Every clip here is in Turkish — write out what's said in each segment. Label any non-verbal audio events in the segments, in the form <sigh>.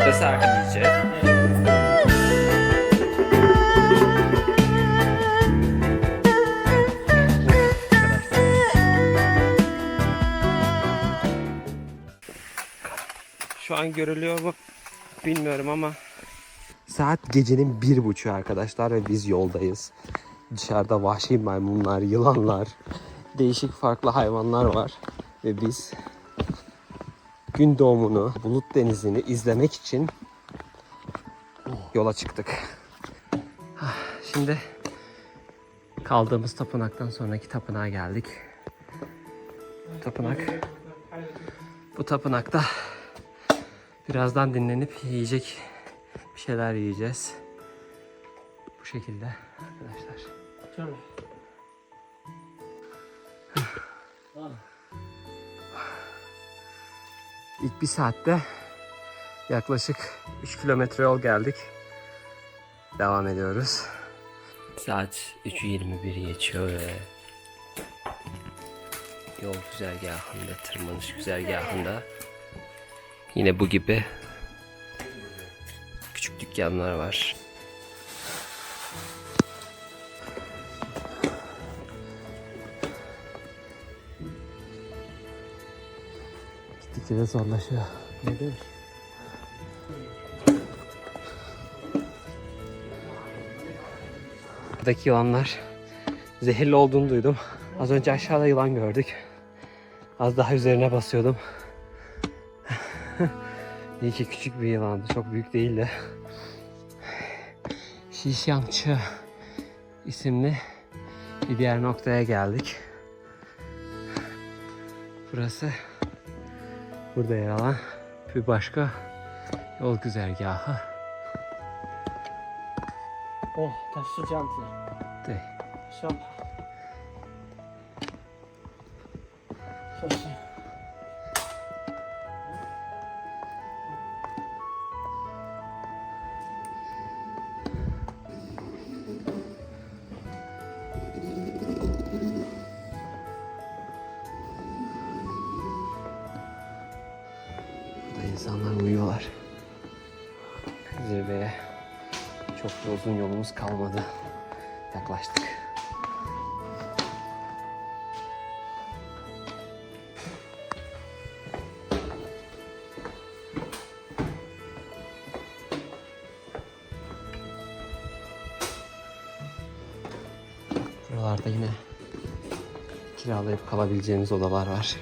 Patates yiyeceğiz. Şu an görülüyor mu bilmiyorum ama Saat gecenin bir buçuğu arkadaşlar ve biz yoldayız. Dışarıda vahşi maymunlar, yılanlar, değişik farklı hayvanlar var. Ve biz gün doğumunu, bulut denizini izlemek için yola çıktık. Ah, Şimdi kaldığımız tapınaktan sonraki tapınağa geldik. Tapınak. Bu tapınakta birazdan dinlenip yiyecek bir şeyler yiyeceğiz. Bu şekilde arkadaşlar. İlk bir saatte yaklaşık 3 kilometre yol geldik. Devam ediyoruz. Saat 3.21 geçiyor ve yol güzergahında, tırmanış güzergahında yine bu gibi küçük dükkanlar var. Gittikçe de zorlaşıyor. Ne diyorsun? Buradaki yılanlar zehirli olduğunu duydum. Az önce aşağıda yılan gördük. Az daha üzerine basıyordum. <laughs> İyi ki küçük bir yılandı. Çok büyük değildi. Şişyangçı isimli bir diğer noktaya geldik. Burası burada yer alan bir başka yol güzergahı. 哦，它是这样子，对，需要爬， Uzun yolumuz kalmadı. Yaklaştık. Buralarda yine kiralayıp kalabileceğimiz odalar var.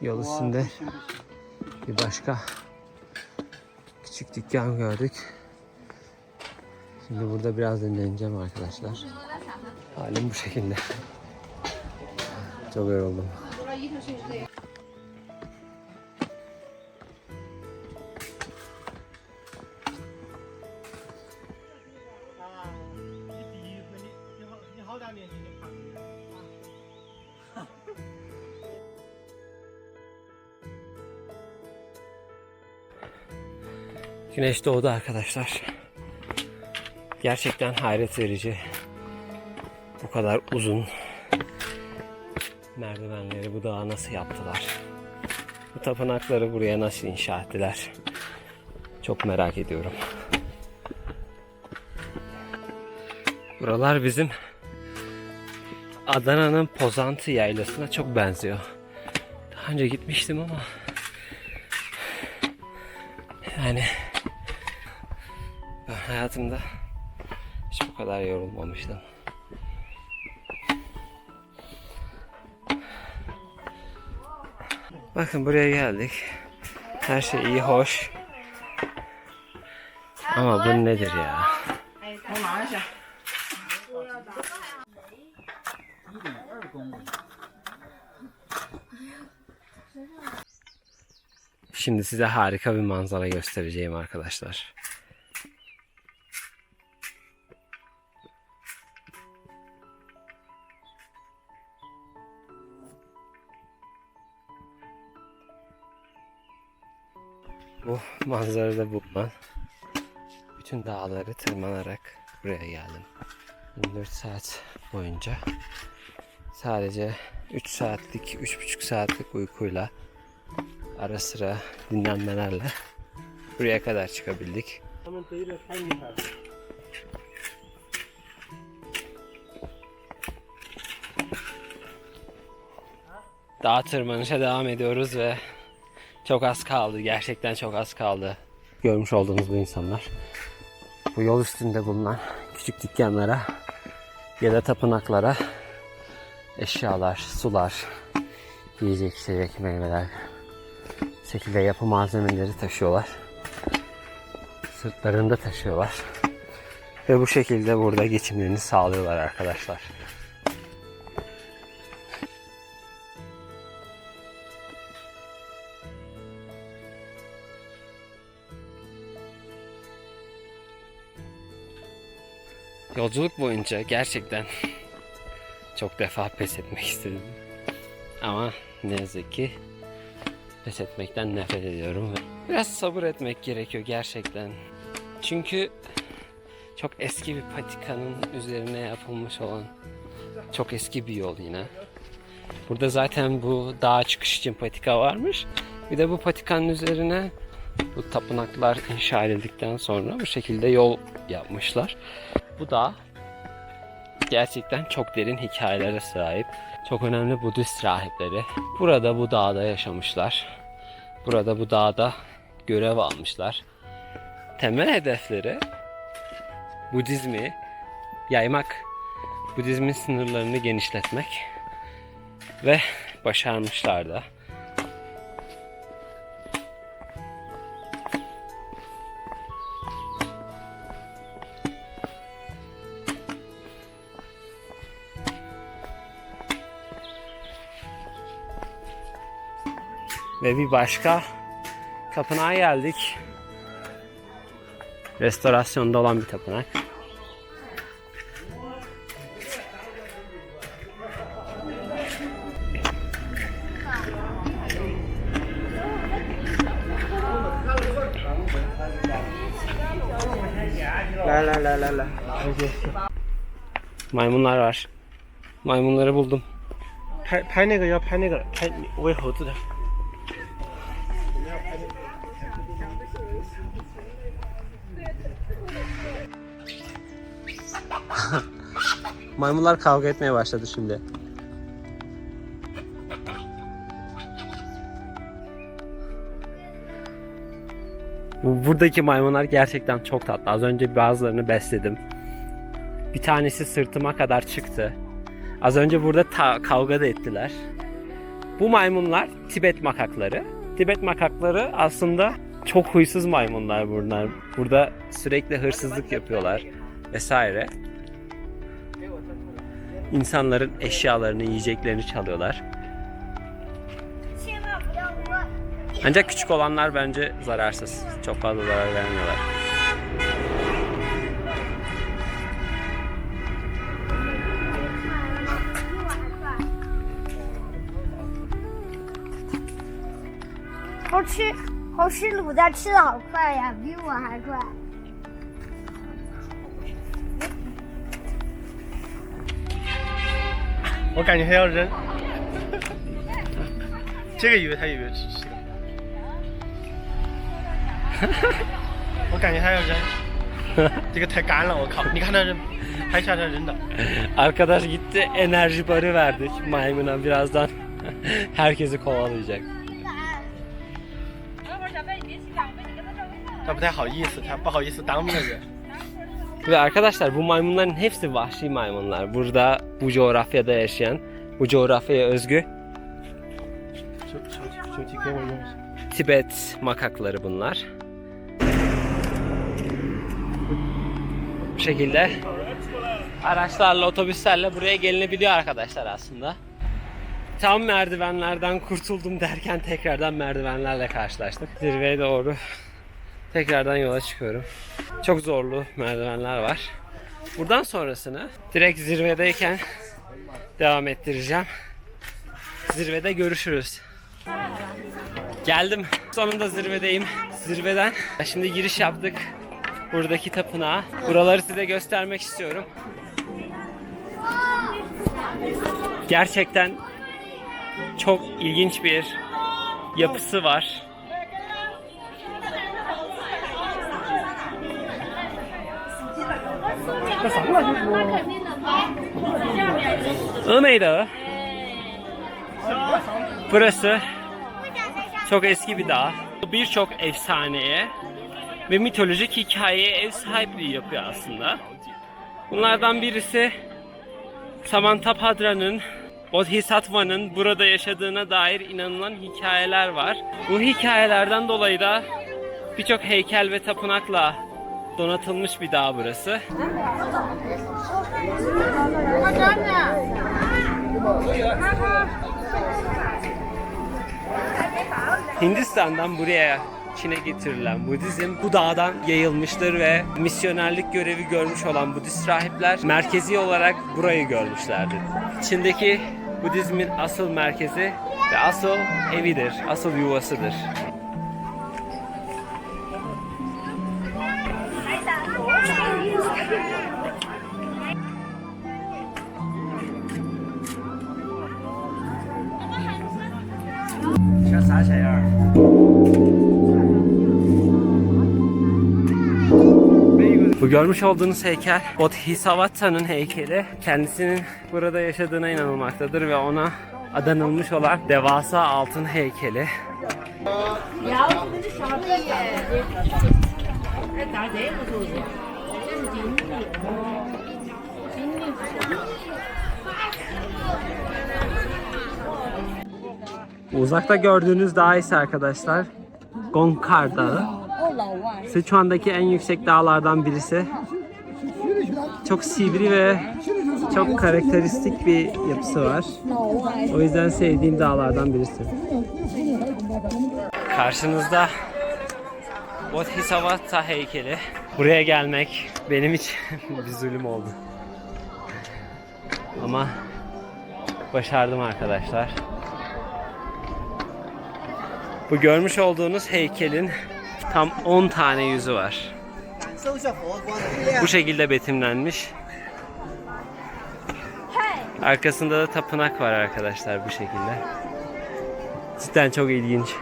Yol üstünde bir başka küçük dükkan gördük. Şimdi burada biraz dinleneceğim arkadaşlar. Halim bu şekilde. Çok yoruldum. Güneş doğdu arkadaşlar. Gerçekten hayret verici. Bu kadar uzun merdivenleri bu dağa nasıl yaptılar? Bu tapınakları buraya nasıl inşa ettiler? Çok merak ediyorum. Buralar bizim Adana'nın Pozantı yaylasına çok benziyor. Daha önce gitmiştim ama yani ben hayatımda hiç bu kadar yorulmamıştım. Bakın buraya geldik. Her şey iyi hoş. Ama bu nedir ya? Şimdi size harika bir manzara göstereceğim arkadaşlar. manzarada bulunan bütün dağları tırmanarak buraya geldim. 24 saat boyunca sadece 3 saatlik, 3,5 saatlik uykuyla ara sıra dinlenmelerle buraya kadar çıkabildik. Dağ tırmanışa devam ediyoruz ve çok az kaldı. Gerçekten çok az kaldı. Görmüş olduğunuz bu insanlar. Bu yol üstünde bulunan küçük dükkanlara ya da tapınaklara eşyalar, sular, yiyecek, içecek, meyveler, şekilde yapı malzemeleri taşıyorlar. Sırtlarında taşıyorlar. Ve bu şekilde burada geçimlerini sağlıyorlar arkadaşlar. Yolculuk boyunca gerçekten çok defa pes etmek istedim. Ama ne yazık ki pes etmekten nefret ediyorum. Biraz sabır etmek gerekiyor gerçekten. Çünkü çok eski bir patikanın üzerine yapılmış olan çok eski bir yol yine. Burada zaten bu dağa çıkış için patika varmış. Bir de bu patikanın üzerine bu tapınaklar inşa edildikten sonra bu şekilde yol yapmışlar. Bu da gerçekten çok derin hikayelere sahip. Çok önemli Budist rahipleri. Burada bu dağda yaşamışlar. Burada bu dağda görev almışlar. Temel hedefleri Budizmi yaymak, Budizmin sınırlarını genişletmek ve başarmışlar da. Ve bir başka tapınağa geldik. Restorasyonda olan bir tapınak. Maymunlar var. Maymunları buldum. 拍拍那个要拍那个拍喂猴子的。 <laughs> Maymunlar kavga etmeye başladı şimdi. Bu- Buradaki maymunlar gerçekten çok tatlı. Az önce bazılarını besledim. Bir tanesi sırtıma kadar çıktı. Az önce burada kavga da ettiler. Bu maymunlar Tibet makakları. Tibet makakları aslında çok huysuz maymunlar bunlar. Burada sürekli hırsızlık yapıyorlar vesaire insanların eşyalarını, yiyeceklerini çalıyorlar. 千万不要摸。 Ancak küçük olanlar bence zararsız. Çok fazla zarar vermiyorlar. 比我还快。猴吃猴吃卤蛋吃的好快呀，比我还快。 我感觉还要扔。这个以为他以为是吃的，我感觉他要扔，这个太干了，我靠！你看他扔，拍下他扔的， Arkadaş gitti enerji barı verdik maymuna birazdan herkesi kovalayacak. 等会儿小贝，你别洗澡，贝你跟他照个相。他不太好意思，他不好意思耽误那个。 ve arkadaşlar bu maymunların hepsi vahşi maymunlar. Burada bu coğrafyada yaşayan, bu coğrafyaya özgü Tibet makakları bunlar. Bu şekilde araçlarla, otobüslerle buraya gelinebiliyor arkadaşlar aslında. Tam merdivenlerden kurtuldum derken tekrardan merdivenlerle karşılaştık. Zirveye doğru tekrardan yola çıkıyorum. Çok zorlu merdivenler var. Buradan sonrasını direkt zirvedeyken devam ettireceğim. Zirvede görüşürüz. Geldim. Sonunda zirvedeyim. Zirveden şimdi giriş yaptık. buradaki tapınağı. Buraları size göstermek istiyorum. Gerçekten çok ilginç bir yapısı var. Imeyda. Burası çok eski bir dağ. Birçok efsaneye ve mitolojik hikayeye ev sahipliği yapıyor aslında. Bunlardan birisi Samantapadra'nın Bodhisattva'nın burada yaşadığına dair inanılan hikayeler var. Bu hikayelerden dolayı da birçok heykel ve tapınakla donatılmış bir dağ burası. Hindistan'dan buraya Çin'e getirilen Budizm bu dağdan yayılmıştır ve misyonerlik görevi görmüş olan Budist rahipler merkezi olarak burayı görmüşlerdir. Çin'deki Budizmin asıl merkezi ve asıl evidir, asıl yuvasıdır. Bu görmüş olduğunuz heykel Bodhisattva'nın heykeli. Kendisinin burada yaşadığına inanılmaktadır ve ona adanılmış olan devasa altın heykeli. Uzakta gördüğünüz dağ ise arkadaşlar Gonkar Dağı. Sichuan'daki en yüksek dağlardan birisi. Çok sivri ve çok karakteristik bir yapısı var. O yüzden sevdiğim dağlardan birisi. Karşınızda Bodhisattva heykeli. Buraya gelmek benim için <laughs> bir zulüm oldu. Ama başardım arkadaşlar. Bu görmüş olduğunuz heykelin tam 10 tane yüzü var. Bu şekilde betimlenmiş. Arkasında da tapınak var arkadaşlar bu şekilde. Cidden çok ilginç.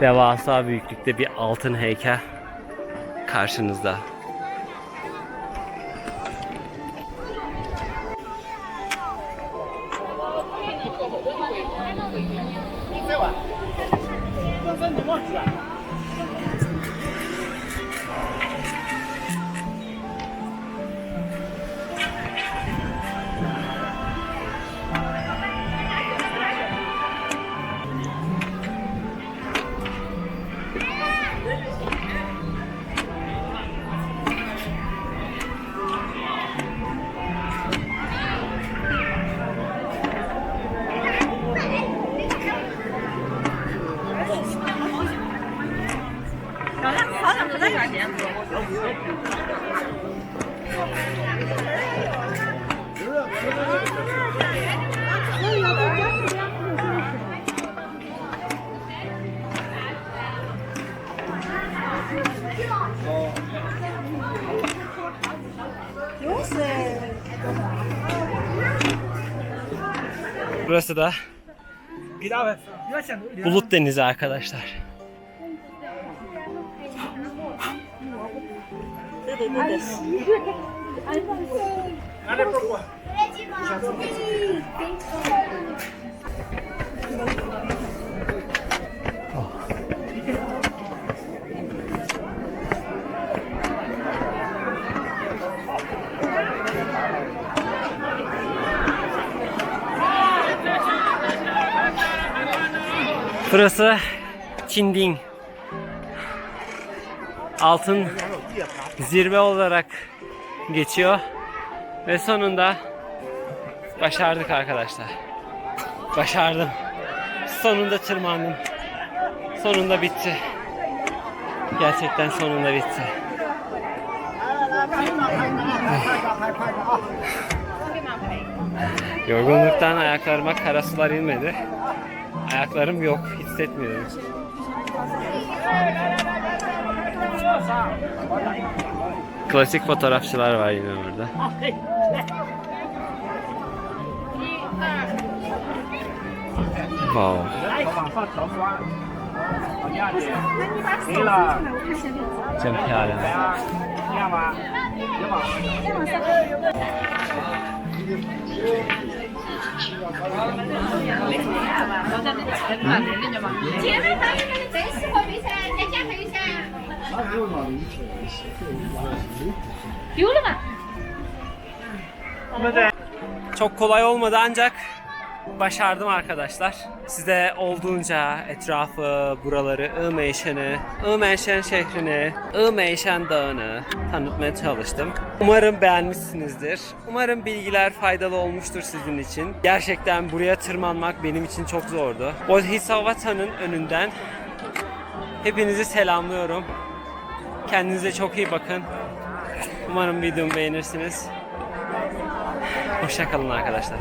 Devasa büyüklükte bir altın heykel karşınızda. Sen de maç. Burası da Bulut Denizi arkadaşlar. Burası Çinding. Altın zirve olarak geçiyor. Ve sonunda başardık arkadaşlar. Başardım. Sonunda tırmandım. Sonunda bitti. Gerçekten sonunda bitti. Yorgunluktan ayaklarıma kara sular inmedi. Ayaklarım yok, hissetmiyorum. Klasik fotoğrafçılar var yine burada. Wow. Çok piyala. Hmm. Çok kolay olmadı ancak başardım arkadaşlar. Size olduğunca etrafı, buraları, Imeyşen'i, Imeyşen şehrini, Imeyşen Dağı'nı tanıtmaya çalıştım. Umarım beğenmişsinizdir. Umarım bilgiler faydalı olmuştur sizin için. Gerçekten buraya tırmanmak benim için çok zordu. Bodhisattva'nın önünden hepinizi selamlıyorum. Kendinize çok iyi bakın. Umarım videomu beğenirsiniz. Hoşçakalın arkadaşlar.